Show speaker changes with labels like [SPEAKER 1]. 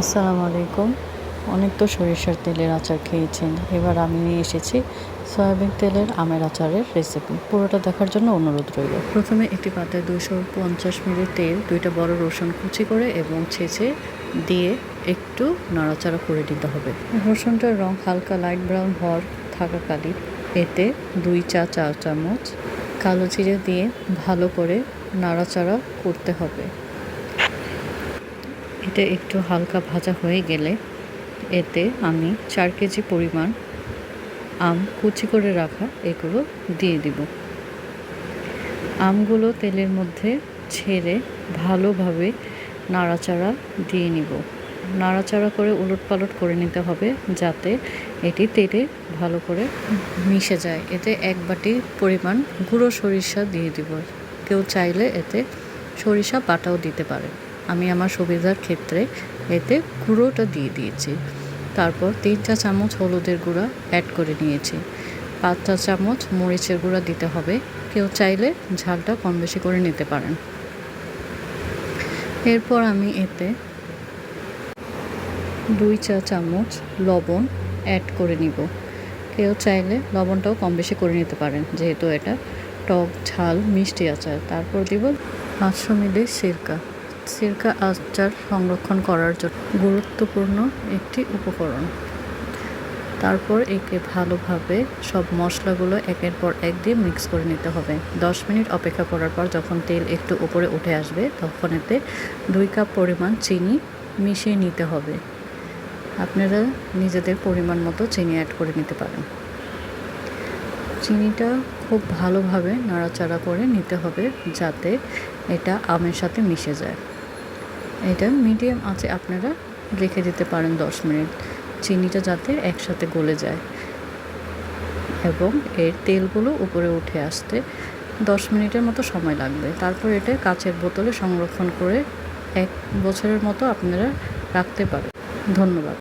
[SPEAKER 1] আসসালামু আলাইকুম। অনেক তো সরিষার তেলের আচার খেয়েছেন। এবার আমি নিয়ে এসেছি সয়াবিন তেলের আমের আচারের রেসিপি পুরোটা দেখার জন্য অনুরোধ রইল। প্রথমে একটি পাতায় দুশো পঞ্চাশ মিলি তেল, দুইটা বড় রসুন কুচি করে এবং ছেঁচে দিয়ে একটু নাড়াচাড়া করে দিতে হবে। রসুনটার রং হালকা লাইট ব্রাউন হওয়ার থাকাকালীন এতে দুই চা চা চামচ কালো জিরে দিয়ে ভালো করে নাড়াচাড়া করতে হবে। এটা একটু হালকা ভাজা হয়ে গেলে এতে আমি চার কেজি পরিমাণ আম কুচি করে রাখা এগুলো দিয়ে দিব। আমগুলো তেলের মধ্যে ছেড়ে ভালোভাবে নাড়াচাড়া দিয়ে নিব। নাড়াচাড়া করে উলট পালট করে নিতে হবে যাতে এটি তেলে ভালো করে মিশে যায়। এতে এক বাটি পরিমাণ গুঁড়ো সরিষা দিয়ে দিব। কেউ চাইলে এতে সরিষা বাটাও দিতে পারে আমি আমার সুবিধার ক্ষেত্রে এতে গুঁড়োটা দিয়ে দিয়েছি। তারপর তিন চা চামচ হলুদের গুঁড়া অ্যাড করে নিয়েছি। পাঁচ চা চামচ মরিচের গুঁড়া দিতে হবে। কেউ চাইলে ঝালটা কম বেশি করে নিতে পারেন। এরপর আমি এতে দুই চা চামচ লবণ অ্যাড করে নিব। কেউ চাইলে লবণটাও কম বেশি করে নিতে পারেন, যেহেতু এটা টক, ঝাল, মিষ্টি আচার। তারপর দিব পাঁচশো মিলি সিরকা। সিরকা আচার সংরক্ষণ করার জন্য গুরুত্বপূর্ণ একটি উপকরণ। তারপর একে ভালোভাবে সব মশলাগুলো একের পর এক দিয়ে মিক্স করে নিতে হবে। দশ মিনিট অপেক্ষা করার পর যখন তেল একটু উপরে উঠে আসবে, তখন এতে দুই কাপ পরিমাণ চিনি মিশিয়ে নিতে হবে। আপনারা নিজেদের পরিমাণ মতো চিনি অ্যাড করে নিতে পারেন। চিনিটা খুব ভালোভাবে নাড়াচাড়া করে নিতে হবে যাতে এটা আমের সাথে মিশে যায়। এটা মিডিয়াম আছে, আপনারা রেখে দিতে পারেন দশ মিনিট। চিনিটা যাতে একসাথে গলে যায়। এবং এর তেলগুলো উপরে উঠে আসতে দশ মিনিটের মতো সময় লাগবে। তারপর এটা কাচের বোতলে সংরক্ষণ করে এক বছরের মতো আপনারা রাখতে পারেন। ধন্যবাদ।